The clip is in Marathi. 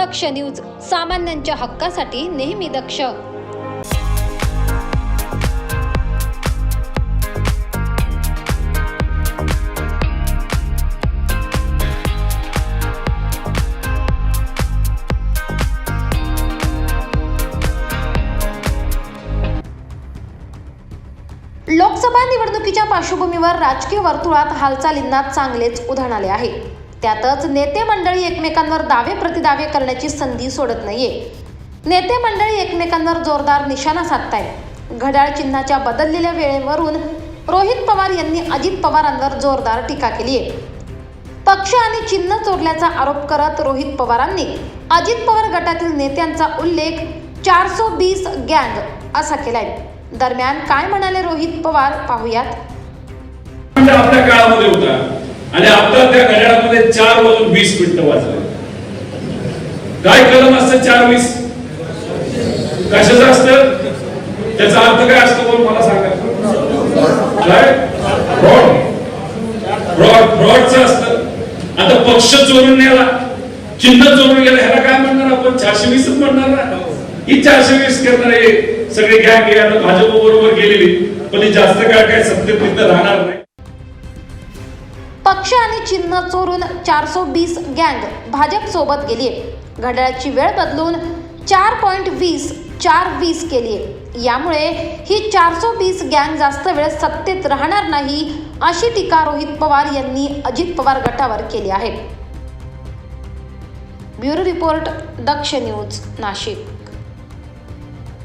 दक्ष न्यूज सामान्यांच्या हक्कासाठी नेहमी दक्ष. लोकसभा निवडणुकीच्या पार्श्वभूमीवर राजकीय वर्तुळात हालचालींना चांगलेच उधाण आले आहे. त्यातच नेते मंडळी एकमेकांवर दावे प्रतिदावे करण्याची संधी सोडत नाहीये. नेते मंडळी एकमेकांवर जोरदार निशाणा साधतायत. घड्याळ चिन्हाच्या बदललेल्या वेळेवरून रोहित पवार यांनी अजित पवारांवर जोरदार टीका केली आहे पक्ष आणि चिन्ह चोरल्याचा आरोप करत रोहित पवारांनी अजित पवार गटातील नेत्यांचा उल्लेख चारसो बीस गँग असा केलाय. दरम्यान काय म्हणाले रोहित पवार पाहुयात. वाजून वीस मिनिटं वाजले. काय कलम असतं चार वीस? कशाचं असतं? त्याचा अर्थ काय असतो कोण मला सांगा. काय? फ्रॉड फ्रॉड फ्रॉडचं असतं. आता पक्ष चोरून नेला चिन्ह चोरून गेला ह्याला काय म्हणणार आपण? चारशे वीसच म्हणणार ना? ही चारशे वीस करणारे सगळे गॅग भाजप बरोबर गेलेली पण जास्त काळ काय सत्तेत राहणार नाही. पक्ष आणि चिन्ह चोरून चारसो बीस गँग भाजप सोबत आहे. घड्याळाची वेळ बदलून चार पॉईंट वीस चार वीस केली आहे. यामुळे ही चारसो बीस गँग जास्त वेळ सत्तेत राहणार नाही अशी टीका रोहित पवार यांनी अजित पवार गटावर केली आहे. Bureau report Daksh news Nashik.